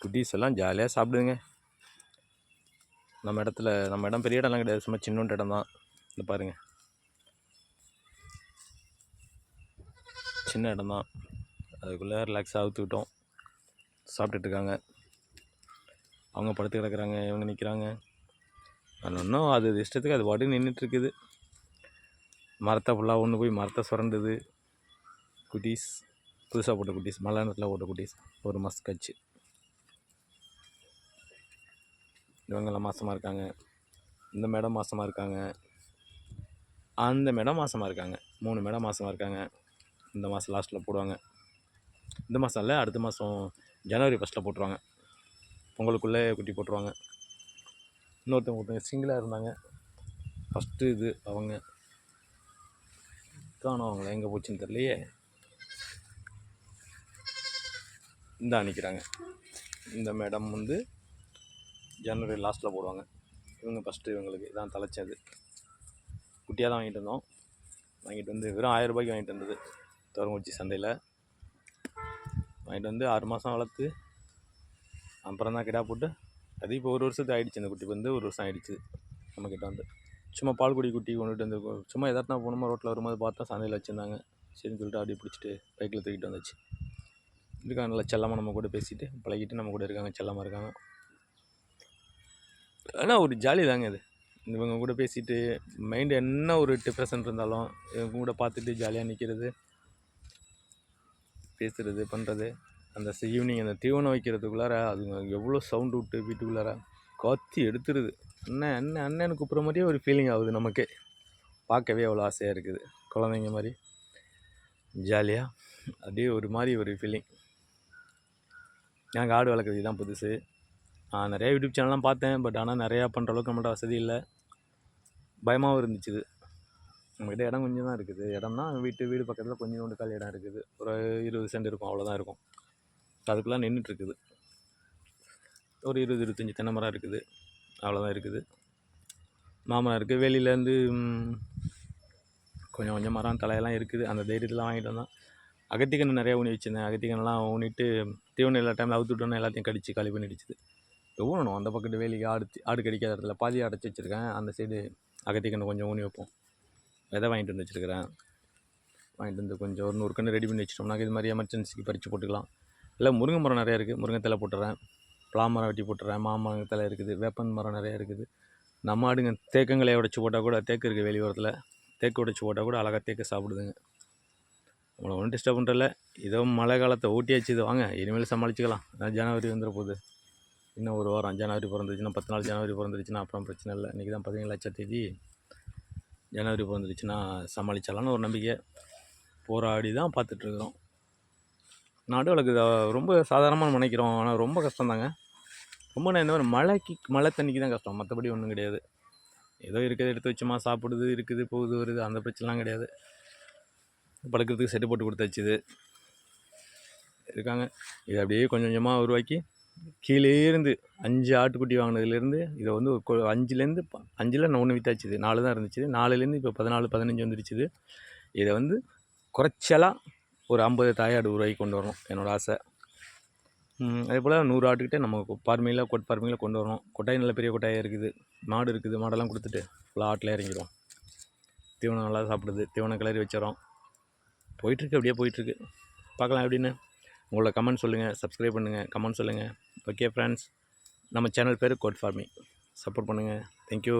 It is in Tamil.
குட்டீஸ் எல்லாம் ஜாலியாக சாப்பிடுங்க. நம்ம இடத்துல நம்ம இடம் பெரிய இடம்லாம் கிடையாது. சும்மா சின்னோண்டு இடம் தான் இந்த பாருங்க. சின்ன இடம் தான் அதுக்குள்ளே ரிலாக்ஸாக அவுத்துக்கிட்டோம் சாப்பிட்டுட்டு இருக்காங்க. அவங்க படுத்து கிடக்குறாங்க. இவங்க நிற்கிறாங்க அது ஒன்றும் அது இஷ்டத்துக்கு அது பாட்டு நின்றுட்டுருக்குது மரத்தை ஃபுல்லாக ஒன்று போய் மரத்தை சுரண்டுது. குட்டீஸ் புதுசாக போட்ட குட்டீஸ் மலை நேரத்தில் போட்ட குட்டீஸ். ஒரு மாதம் இவங்கெல்லாம் மாசமாக இருக்காங்க. இந்த மேடம் மாசமாக இருக்காங்க. அந்த மேடம் மாசமாக இருக்காங்க. மூணு மேடம் மாசமாக இருக்காங்க. இந்த மாதம் லாஸ்ட்டில் போடுவாங்க. இந்த மாதம் இல்லை அடுத்த மாதம் ஜனவரி ஃபஸ்ட்டில் போட்டுருவாங்க. பொங்கலுக்குள்ளே குட்டி போட்டுருவாங்க. இன்னொருத்தவங்க ஒருத்தவங்க சிங்கிளாக இருந்தாங்க. ஃபஸ்ட்டு இது அவங்க. காணும் அவங்கள எங்கே போச்சுன்னு தெரியலையே. இந்தா நிற்கிறாங்க இந்த மேடம் வந்து ஜனவரி லாஸ்ட்டில் போடுவாங்க. இவங்க ஃபஸ்ட்டு இவங்களுக்கு இதான் தலைச்சது குட்டியாக தான் வாங்கிட்டு வந்தோம் வாங்கிட்டு வந்து வெறும் ஆயிரம் ரூபாய்க்கு வாங்கிட்டு வந்தது. தோரங்குச்சி சந்தையில். வாங்கிட்டு வந்து ஆறு மாதம் வளர்த்து அப்புறம் தான் கிடா போட்டு அது இப்போ ஒரு வருஷத்துக்கு ஆகிடுச்சு அந்த குட்டி. வந்து ஒரு வருஷம் ஆகிடுச்சு நம்மக்கிட்ட வந்து. சும்மா பால்குடி குட்டி கொண்டுட்டு வந்து சும்மா எதாட்டினா போனோமா ரோட்டில் வரும்போது பார்த்தா சந்தையில் வச்சுருந்தாங்க. சரின்னு சொல்லிட்டு அப்படியே பிடிச்சிட்டு பைக்கில் தூக்கிட்டு வந்துச்சு. இருக்காங்க நல்லா செல்லமாக நம்ம கூட பேசிட்டு பழகிட்டு நம்ம கூட இருக்காங்க செல்லமாக இருக்காங்க. ஆனால் ஒரு ஜாலி தாங்க அது இவங்க கூட பேசிட்டு மைண்டு என்ன ஒரு டிப்ரெஷன் இருந்தாலும் இவங்க கூட பார்த்துட்டு ஜாலியாக நிற்கிறது பேசுகிறது பண்ணுறது அந்த ஈவினிங் அந்த தீவனம் வைக்கிறதுக்குள்ளார அதுங்க எவ்வளோ சவுண்டு விட்டு வீட்டுக்குள்ளார கத்தி எடுத்துருது. அண்ணன் அண்ணன் அண்ணன்னு கூப்பிட்ற மாதிரியே ஒரு ஃபீலிங் ஆகுது நமக்கே. பார்க்கவே அவ்வளோ ஆசையாக இருக்குது. குழந்தைங்க மாதிரி. ஜாலியாக அப்படியே ஒரு மாதிரி ஒரு ஃபீலிங் நாங்கள் ஆடு வளர்க்குறது தான் புதுசு. நான் நிறையா யூடியூப் சேனல்லாம் பார்த்தேன் பட் ஆனால் நிறையா பண்ணுற அளவுக்கு நம்மள்ட்ட வசதி இல்லை. பயமாகவும் இருந்துச்சு இது நம்மக்கிட்ட இடம் கொஞ்சம் தான் இருக்குது. இடம்னா வீட்டு வீடு பக்கத்தில் கொஞ்சம் ஒன்று கால் இடம் இருக்குது. ஒரு இருபது சென்ட் இருக்கும் அவ்வளோதான் இருக்கும். அதுக்குள்ளே நின்றுட்டு இருக்குது ஒரு இருபது இருபத்தஞ்சி தென்னை மரம் இருக்குது. அவ்வளோதான் இருக்குது. மாமரம் இருக்குது வெளியிலேருந்து கொஞ்சம் கொஞ்சம் மரம் தலையெல்லாம் இருக்குது. அந்த தைரியத்தில் வாங்கிட்டு வந்தோம் அகத்திக்கன்று நிறையா ஊனி வச்சுருந்தேன். அகத்திக்கன்னுலாம் ஊனிட்டு தீவனம் எல்லா டைமில் அவுத்து விட்டோன்னே எல்லாத்தையும் கடிச்சு காலி பண்ணிடுச்சுது. ஊனணும் அந்த பக்கத்து வேலிக்கு ஆடு ஆடு கடிக்காத இடத்துல பாதி அடைச்சி வச்சுருக்கேன். அந்த சைடு அகத்திக்கன்று கொஞ்சம் ஊனி வைப்போம். விதை வாங்கிட்டு வந்து வச்சுருக்கிறேன். வாங்கிட்டு வந்து கொஞ்சம் ஒரு நூறு கன்று ரெடி பண்ணி வச்சிட்டோம்னாக்க இது மாதிரி எமர்ஜென்சிக்கு பறித்து போட்டுக்கலாம். இல்லை முருங்கை மரம் நிறையா இருக்குது முருங்கை தலை போட்டுறேன். பலா மரம் வெட்டி போட்டுறேன். மாமரம் தலை இருக்குது. வேப்பன் மரம் நிறையா இருக்குது. நம்ம ஆடுங்க தேக்கங்களை உடச்சி போட்டால் கூட தேக்கு இருக்குது வெளியோரத்தில் தேக்கு உடச்சி போட்டால் கூட அழகாக தேக்கு சாப்பிடுதுங்க. நம்மளை ஒன்றும் டிஸ்டர்ப் பண்ணுறல இதோ மழை காலத்தை ஊட்டியாச்சு. இது வாங்க. இனிமேல் சமாளிச்சுக்கலாம். ஜனவரி வந்துட போகுது. இன்னும் ஒரு வாரம் ஜனவரி பிறந்துச்சுன்னா பத்து நாள் ஜனவரி பிறந்துருச்சுன்னா அப்புறம் பிரச்சனை இல்லை. இன்றைக்கி தான் பதினேழு லட்சத்தேதி ஜனவரி பிறந்துருச்சுன்னா சமாளிச்சிடலான்னு ஒரு நம்பிக்கை. போராடி தான் பார்த்துட்ருக்குறோம் நாடு வழக்கு ரொம்ப சாதாரணமாக நினைக்கிறோம். ஆனால் ரொம்ப கஷ்டம்தாங்க. ரொம்ப நான் இந்த மாதிரி மழைக்கு மழை தண்ணிக்கு தான் கஷ்டம். மற்றபடி ஒன்றும் கிடையாது. ஏதோ இருக்கிறத எடுத்து வச்சோமா சாப்பிடுது இருக்குது போகுது வருது. அந்த பிரச்சனைலாம் கிடையாது. படுக்கிறதுக்கு செட்டு போட்டு கொடுத்தாச்சு இது இருக்காங்க. இதை அப்படியே கொஞ்சம் கொஞ்சமாக உருவாக்கி கீழே இருந்து அஞ்சு ஆட்டுக்குட்டி வாங்கினதுலேருந்து இதை வந்து ஒரு கொ- அஞ்சுலேருந்து அஞ்சில் நான் ஒன்று வித்தாச்சுது. நாலு தான் இருந்துச்சு நாலுலேருந்து இப்போ பதினாலு பதினஞ்சு வந்துருச்சுது இதை வந்து குறைச்சலாக ஒரு ஐம்பது தாயாடு உருவாக்கி கொண்டு வரணும். என்னோடய ஆசை. அதே போல் நூறு ஆட்டுக்கிட்டே நம்ம பார்மையில் கொட் பார்மையில் கொண்டு வரணும். கொட்டாய் நல்ல பெரிய கொட்டாயாக இருக்குது. மாடு இருக்குது. மாடெல்லாம் கொடுத்துட்டு ஃபுல்லாக ஆட்டில் இறங்கிடும் தீவனம் நல்லா சாப்பிடுது. தீவனம் கிளறி வச்சிடறோம். போயிட்டுருக்கு. அப்படியே போயிட்டுருக்கு. பார்க்கலாம் எப்படின்னு. உங்களோட கமெண்ட் சொல்லுங்கள் சப்ஸ்கிரைப் பண்ணுங்கள் கமெண்ட் சொல்லுங்கள் ஓகே ஃப்ரெண்ட்ஸ் நம்ம சேனல் பேர் கோட் ஃபார்மிங் சப்போர்ட் பண்ணுங்கள் தேங்க்யூ